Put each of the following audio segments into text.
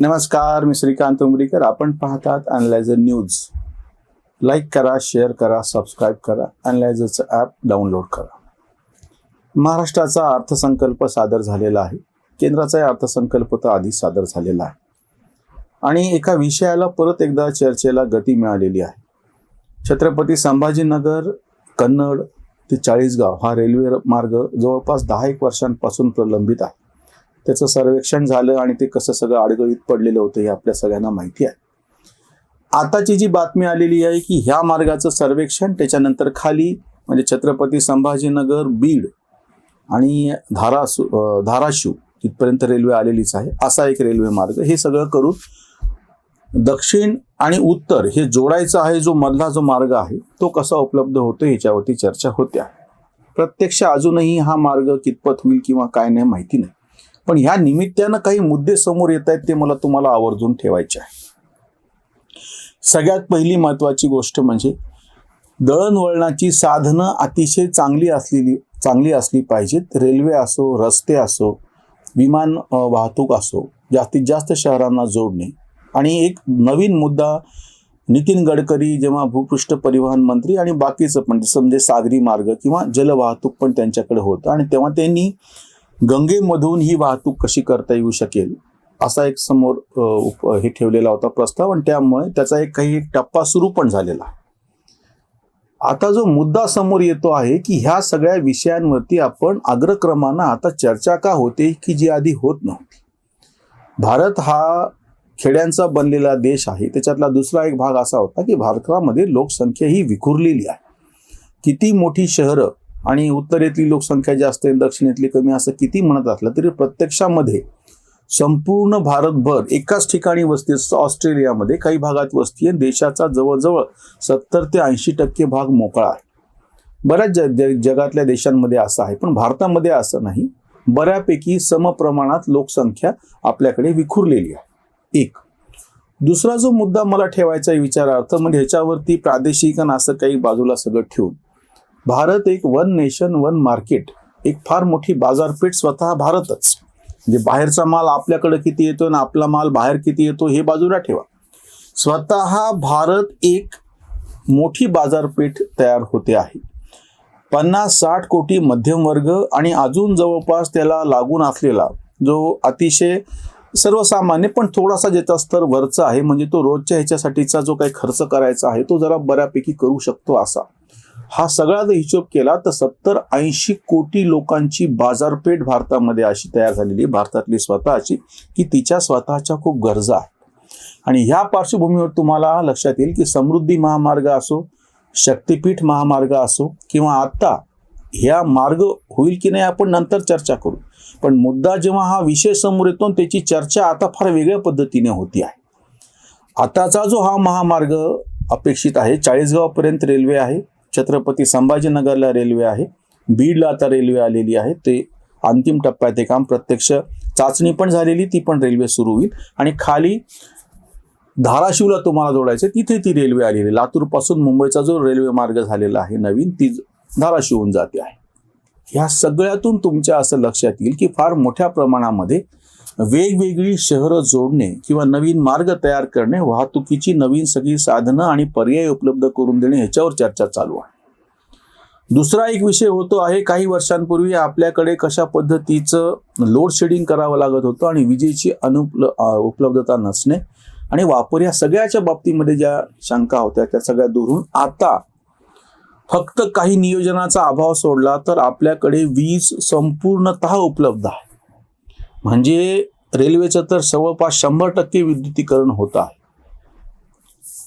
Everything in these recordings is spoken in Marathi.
नमस्कार मी श्रीकांत उमरीकर. आपण पाहतात अनलायझर न्यूज लाईक करा शेअर करा सबस्क्राईब करा. अनलायझरचं ॲप डाउनलोड करा. महाराष्ट्राचा अर्थसंकल्प सादर झालेला आहे. केंद्राचाही अर्थसंकल्प तर आधीच सादर झालेला आहे. आणि एका विषयाला परत एकदा चर्चेला गती मिळालेली आहे. छत्रपती संभाजीनगर कन्नड ते चाळीसगाव हा रेल्वे मार्ग जवळपास दहा एक वर्षांपासून प्रलंबित आहे. त्याचं सर्वेक्षण झालं आणि ते कसं सगळं अडगळीत पडलेलं होतं हे आपल्या सगळ्यांना माहिती आहे. आताची जी बातमी आलेली आहे की ह्या मार्गाचं सर्वेक्षण त्याच्यानंतर खाली म्हणजे छत्रपती संभाजीनगर बीड आणि धारासू धाराशिव तिथपर्यंत रेल्वे आलेलीच आहे. असा एक रेल्वे मार्ग हे सगळं करून दक्षिण आणि उत्तर हे जोडायचं आहे जो मधला जो मार्ग आहे तो कसा उपलब्ध होतो ह्याच्यावरती चर्चा होत्या. प्रत्यक्ष अजूनही हा मार्ग कितपत होईल किंवा काय नाही माहिती नाही. पण ह्या निमित्तानं काही मुद्दे समोर येत आहेत ते मला तुम्हाला आवर्जून ठेवायचे आहे. सगळ्यात पहिली महत्वाची गोष्ट म्हणजे दळणवळणाची साधनं अतिशय चांगली असलेली चांगली असली पाहिजेत. रेल्वे असो रस्ते असो विमान वाहतूक असो जास्तीत जास्त शहरांना जोडणे. आणि एक नवीन मुद्दा नितीन गडकरी जेव्हा भूपृष्ठ परिवहन मंत्री आणि बाकीचं पण म्हणजे सागरी मार्ग किंवा जलवाहतूक पण त्यांच्याकडे होतं. आणि तेव्हा त्यांनी गंगेमधून ही वाहतूक कशी करता येऊ शकेल असा एक समोर उप- हे ठेवलेला होता प्रस्ताव. आणि त्यामुळे त्याचा एक काही टप्पा सुरू पण झालेला. आहे आता जो मुद्दा समोर येतो आहे की ह्या सगळ्या विषयांवरती आपण अग्रक्रमानं आता चर्चा का होते की जी आधी होत नव्हती? भारत हा खेड्यांचा बनलेला देश आहे. त्याच्यातला दुसरा एक भाग असा होता की भारतामध्ये लोकसंख्या ही विखुरलेली आहे. किती मोठी शहरं आणि उत्तरेतली लोकसंख्या जास्त आहे दक्षिणेतली कमी असं किती म्हणत असलं तरी प्रत्यक्षामध्ये संपूर्ण भारतभर एकाच ठिकाणी वस्ती असतं ऑस्ट्रेलियामध्ये काही भागात वस्ती आहे. देशाचा जवळजवळ सत्तर ते ऐंशी टक्के भाग मोकळा आहे. बऱ्याच ज जगातल्या देशांमध्ये असं आहे. पण भारतामध्ये असं नाही. बऱ्यापैकी समप्रमाणात लोकसंख्या आपल्याकडे विखुरलेली आहे. एक. दुसरा जो मुद्दा मला ठेवायचा आहे विचारार्थ म्हणजे ह्याच्यावरती प्रादेशिक आणि असं काही बाजूला सगळं ठेवून भारत एक वन नेशन वन मार्केट एक फार मोठी बाजारपेठ स्वतः भारतच. म्हणजे बाहेरचा माल आपल्याकडे किती येतो आणि आपला माल बाहेर किती येतो हे बाजूला ठेवा. स्वतः भारत एक मोठी बाजारपेठ तयार होते आहे. पन्नास साठ कोटी मध्यमवर्ग आणि अजून जवळपास त्याला लागून असलेला जो अतिशय सर्वसामान्य पण थोडासा ज्याचा स्तर वरचा आहे म्हणजे तो रोजच्या ह्याच्यासाठीचा जो काही खर्च करायचा आहे तो जरा बऱ्यापैकी करू शकतो असा. हा सगळा जर हिशोब केला तर सत्तर ऐंशी कोटी लोकांची बाजारपेठ भारतामध्ये अशी तयार झालेली भारतातली स्वतःची की तिच्या स्वतःच्या खूप गरजा आहेत. आणि ह्या पार्श्वभूमीवर तुम्हाला लक्षात येईल की समृद्धी महामार्ग असो शक्तिपीठ महामार्ग असो किंवा आत्ता ह्या मार्ग होईल की नाही आपण नंतर चर्चा करू. पण मुद्दा जेव्हा हा विषय समोर येतो त्याची चर्चा आता फार वेगळ्या पद्धतीने होती आहे. आताचा जो हा महामार्ग अपेक्षित आहे चाळीसगावपर्यंत रेल्वे आहे छत्रपती संभाजीनगरला रेल्वे आहे. बीडला आता रेल्वे आलेली आहे. ते अंतिम टप्प्यात हे काम. प्रत्यक्ष चाचणी पण झालेली ती पण रेल्वे सुरू होईल. आणि खाली धाराशिवला तुम्हाला जोडायचं तिथे ती रेल्वे आलेली आहे. लातूरपासून मुंबईचा जो रेल्वे मार्ग झालेला आहे नवीन ती धाराशिवहून जाते आहे. ह्या सगळ्यातून तुमच्या असं लक्षात येईल की फार मोठ्या प्रमाणामध्ये वेगवेगळी शहरं जोडणे किंवा नवीन मार्ग तयार करणे वाहतुकीची नवीन सगळी साधनं आणि पर्याय उपलब्ध करून देणे ह्याच्यावर चर्चा चालू आहे. दुसरा एक विषय होतो आहे काही वर्षांपूर्वी आपल्याकडे कशा पद्धतीचं लोड शेडिंग करावं लागत होतं आणि विजेची अनुपल उपलब्धता नसणे आणि वापर या सगळ्याच्या बाबतीमध्ये ज्या शंका होत्या त्या सगळ्या दुरून आता फक्त काही नियोजनाचा अभाव सोडला तर आपल्याकडे वीज संपूर्णतः उपलब्ध आहे. म्हणजे रेल्वेचं तर जवळपास शंभर टक्के विद्युतीकरण होत आहे.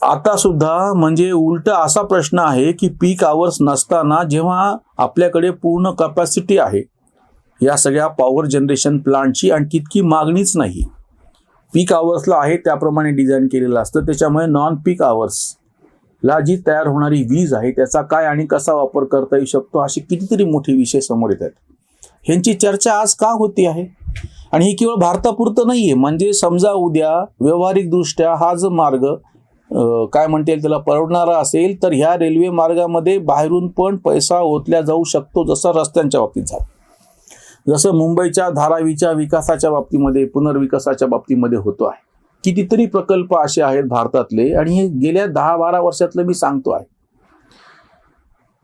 आता सुद्धा म्हणजे उलट असा प्रश्न आहे की पीक आवर्स नसताना जेव्हा आपल्याकडे पूर्ण कपॅसिटी आहे या सगळ्या पॉवर जनरेशन प्लांटची आणि तितकी मागणीच नाही. पीक आवर्सला आहे त्याप्रमाणे डिझाईन केलेलं असतं त्याच्यामुळे नॉन पीक आवर्स ला जी तयार होणारी वीज आहे त्याचा काय आणि कसा वापर करता येऊ शकतो असे कितीतरी मोठे विषय समोर येत आहेत. ह्यांची चर्चा आज का होती आहे? आणि ही केवळ भारतापुरतं नाहीये. म्हणजे समजा उद्या व्यावहारिकदृष्ट्या हा जो मार्ग काय म्हणता येईल त्याला परवडणारा असेल तर ह्या रेल्वे मार्गामध्ये बाहेरून पण पैसा ओतल्या जाऊ शकतो जसा रस्त्यांच्या बाबतीत झाला. जसं मुंबईच्या धारावीच्या विकासाच्या बाबतीमध्ये पुनर्विकासाच्या बाबतीमध्ये होतो आहे. कितीतरी प्रकल्प असे आहेत भारतातले आणि हे गेल्या दहा बारा वर्षातलं मी सांगतो आहे.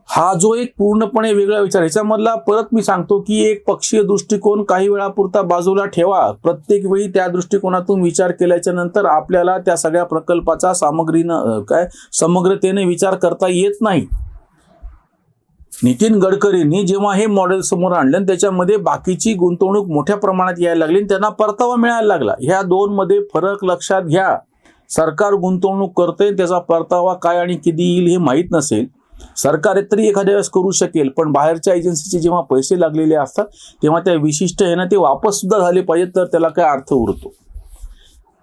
हा जो एक पूर्णपणे वेगळा विचार ह्याच्यामधला परत मी सांगतो की एक पक्षीय दृष्टिकोन काही वेळापुरता बाजूला ठेवा. प्रत्येक वेळी त्या दृष्टिकोनातून विचार केल्याच्यानंतर आपल्याला त्या सगळ्या प्रकल्पाचा सामग्रीनं काय समग्रतेने विचार करता येत नाही. नितीन गडकरींनी जेव्हा हे मॉडेल समोर आणलं आणि त्याच्यामध्ये बाकीची गुंतवणूक मोठ्या प्रमाणात यायला लागली आणि त्यांना परतावा मिळायला लागला. ह्या दोन मध्ये फरक लक्षात घ्या. सरकार गुंतवणूक करते त्याचा परतावा काय आणि किती येईल हे माहीत नसेल. सरकार तरी एखाद्या वेळेस करू शकेल पण बाहेरच्या एजन्सीचे जेव्हा पैसे लागलेले असतात तेव्हा त्या विशिष्ट हे ना ते वापस सुद्धा झाले पाहिजेत तर त्याला काय अर्थ उरतो?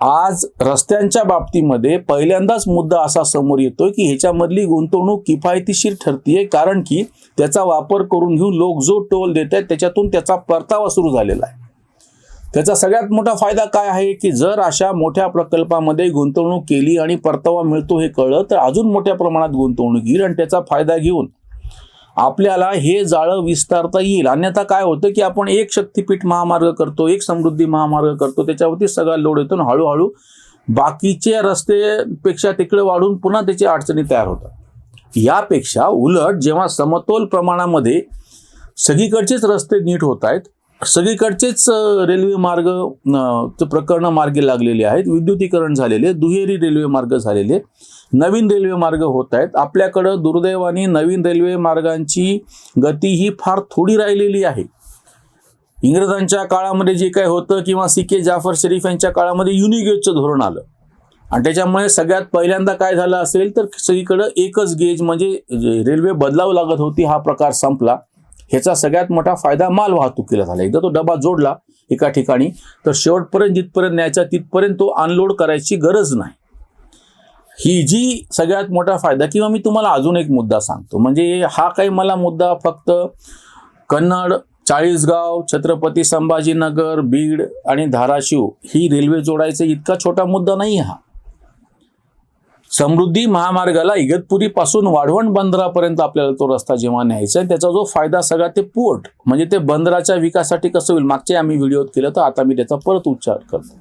आज रस्त्यांच्या बाबतीमध्ये पहिल्यांदाच मुद्दा असा समोर येतोय की ह्याच्यामधली गुंतवणूक किफायतीशीर ठरतीये कारण की त्याचा वापर करून घेऊन लोक जो टोल देत आहेत त्याच्यातून त्याचा परतावा सुरू झालेला आहे. त्याचा सगळ्यात मोठा फायदा काय आहे की जर अशा मोठ्या प्रकल्पामध्ये गुंतवणूक केली आणि परतावा मिळतो हे कळलं तर अजून मोठ्या प्रमाणात गुंतवणूक येईल आणि त्याचा फायदा घेऊन आपल्याला हे जाळं विस्तारता येईल. अन्यथा काय होतं की आपण एक शक्तीपीठ महामार्ग करतो एक समृद्धी महामार्ग करतो त्याच्यावरती सगळा लोड येतो आणि हळूहळू बाकीचे रस्तेपेक्षा तिकडे वाढून पुन्हा त्याची अडचणी तयार होतात. यापेक्षा उलट जेव्हा समतोल प्रमाणामध्ये सगळीकडचेच रस्ते नीट होत आहेत सगळीकडचेच रेल्वे मार्ग अ, प्रकरणं मार्गी लागलेली आहेत. विद्युतीकरण झालेले दुहेरी रेल्वे मार्ग झालेले नवीन रेल्वे मार्ग होत आहेत. आपल्याकडं दुर्दैवाने नवीन रेल्वे मार्गांची गती ही फार थोडी राहिलेली आहे. इंग्रजांच्या काळामध्ये जे काय होतं किंवा सी के जाफर शरीफ यांच्या काळामध्ये युनिगेजचं धोरण आलं. आणि त्याच्यामुळे सगळ्यात पहिल्यांदा काय झालं असेल तर सगळीकडं एकच गेज म्हणजे जे रेल्वे बदलावं लागत होती हा प्रकार संपला. ह्याचा सगळ्यात मोठा फायदा माल वाहतुकीला झाला. एकदा तो डबा जोडला एका ठिकाणी तर शेवटपर्यंत जिथपर्यंत न्यायचा तिथपर्यंत तो अनलोड करायची गरज नाही. ही जी सगळ्यात मोठा फायदा किंवा मी तुम्हाला अजून एक मुद्दा सांगतो. म्हणजे हा काही मला मुद्दा फक्त कन्नड चाळीसगाव छत्रपती संभाजीनगर बीड आणि धाराशिव ही रेल्वे जोडायचा इतका छोटा मुद्दा नाही हा. समृद्धी महामार्गाला इगतपुरी पासून वाढवण बंदरापर्यंत आपल्याला तो रस्ता जेव्हा न्यायचा आहे त्याचा जो फायदा सगळा ते पोर्ट म्हणजे ते बंदराच्या विकासासाठी कसं होईल? मागच्या आम्ही व्हिडिओत केलं तर आता मी त्याचा परत उच्चार करतो.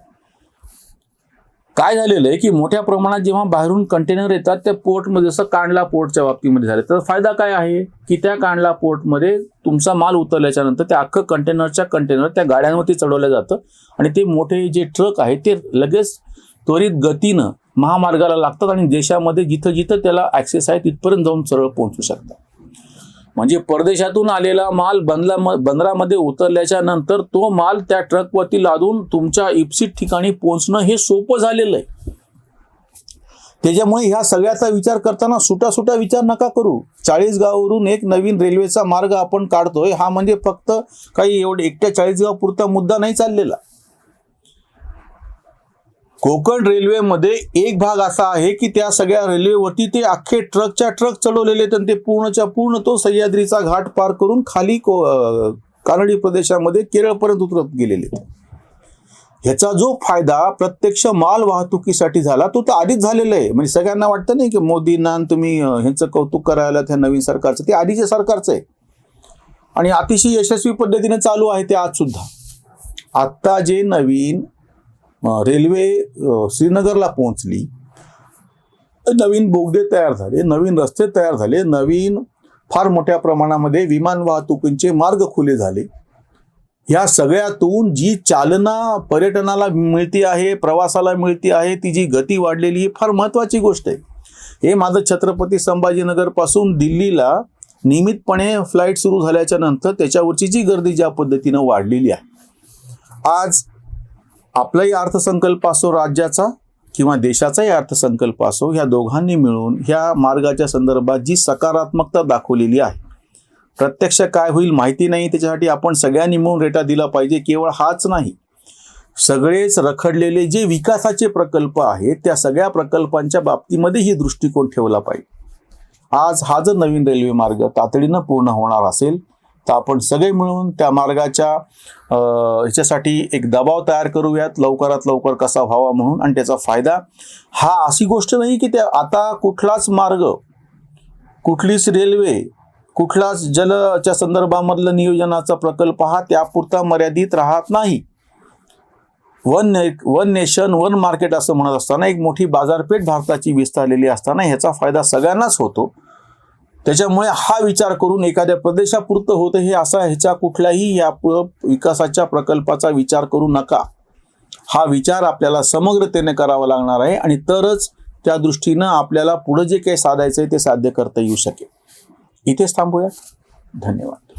काय झालेलं आहे की मोठ्या प्रमाणात जेव्हा बाहेरून कंटेनर येतात त्या पोर्टमध्ये जसं कांडला पोर्टच्या बाबतीमध्ये झालं तर फायदा काय आहे? की त्या कांडला पोर्टमध्ये तुमचा माल उतरल्याच्या नंतर त्या अख्खं कंटेनरच्या कंटेनर त्या गाड्यांवरती चढवलं जातं आणि ते मोठे जे ट्रक आहे ते लगेच त्वरित गतीनं महामार्गाला लागतात आणि देशामध्ये जिथं जिथं त्याला ॲक्सेस आहे तिथपर्यंत जाऊन सरळ पोहोचू शकतात. म्हणजे परदेशातून आलेला माल बंदला बंदरामध्ये उतरल्याच्या नंतर तो माल त्या ट्रकवरती लादून तुमच्या इप्सित ठिकाणी पोहोचणं हे सोपं झालेलं आहे. त्याच्यामुळे ह्या सगळ्याचा विचार करताना सुटा सुटा विचार नका करू. चाळीसगाववरून एक नवीन रेल्वेचा मार्ग आपण काढतोय. हा म्हणजे फक्त काही एवढे एकट्या चाळीसगाव पुरता मुद्दा नाही चाललेला. कोकण रेल्वेमध्ये एक भाग असा आहे की त्या सगळ्या रेल्वेवरती ते अख्खे ट्रकच्या ट्रक चढवलेले आहेत आणि ते पूर्णच्या पूर्ण तो सह्याद्रीचा घाट पार करून खाली को कानडी प्रदेशामध्ये केरळपर्यंत उतरत गेलेले आहेत. ह्याचा जो फायदा प्रत्यक्ष माल वाहतुकीसाठी झाला तो तर आधीच झालेला आहे. म्हणजे सगळ्यांना वाटतं नाही की मोदींना तुम्ही ह्यांचं कौतुक करायला त्या नवीन सरकारचं ते आधीच्या सरकारचं आहे. आणि अतिशय यशस्वी पद्धतीने चालू आहे ते आज सुद्धा आत्ता जे नवीन रेल्वे श्रीनगरला पोहोचली. नवीन बोगदे तयार झाले नवीन रस्ते तयार झाले नवीन फार मोठ्या प्रमाणामध्ये विमान वाहतुकीचे मार्ग खुले झाले. या सगळ्यातून जी चालना पर्यटनाला मिळती आहे प्रवासाला मिळती आहे ती जी गती वाढलेली ही फार महत्त्वाची गोष्ट आहे. हे माझं छत्रपती संभाजीनगरपासून दिल्लीला नियमितपणे फ्लाईट सुरू झाल्याच्यानंतर त्याच्यावरची जी गर्दी ज्या पद्धतीनं वाढलेली आहे. आज आपलाही अर्थसंकल्प असो राज्याचा किंवा देशाचाही अर्थसंकल्प असो ह्या दोघांनी मिळून ह्या मार्गाच्या संदर्भात जी सकारात्मकता दाखवलेली आहे प्रत्यक्ष काय होईल माहिती नाही. त्याच्यासाठी आपण सगळ्यांनी मिळून रेटा दिला पाहिजे. केवळ हाच नाही. सगळेच रखडलेले जे विकासाचे प्रकल्प आहेत त्या सगळ्या प्रकल्पांच्या बाबतीमध्ये ही दृष्टिकोन ठेवला पाहिजे. आज हा जर नवीन रेल्वे मार्ग तातडीनं पूर्ण होणार असेल तर आपण सगळे मिळून त्या मार्गाच्या ह्याच्यासाठी एक दबाव तयार करूयात. लवकरात लवकर कसा व्हावा म्हणून आणि त्याचा फायदा. हा अशी गोष्ट नाही की त्या आता कुठलाच मार्ग कुठलीच रेल्वे कुठलाच जलच्या संदर्भामधलं नियोजनाचा प्रकल्प हा त्यापुरता मर्यादित राहत नाही. वन ने वन नेशन वन मार्केट असं म्हणत असताना एक मोठी बाजारपेठ भारताची विस्तारलेली असताना ह्याचा फायदा सगळ्यांनाच होतो. त्याच्यामुळे हा विचार करून एखाद्या प्रदेशापुरतं होतं हे असा ह्याच्या कुठल्याही या विकासाच्या प्रकल्पाचा विचार करू नका. हा विचार आपल्याला समग्रतेने करावा लागणार आहे आणि तरच त्या दृष्टीनं आपल्याला पुढं जे काही साधायचं आहे ते साध्य करता येऊ शकेल. इथेच थांबूया. धन्यवाद.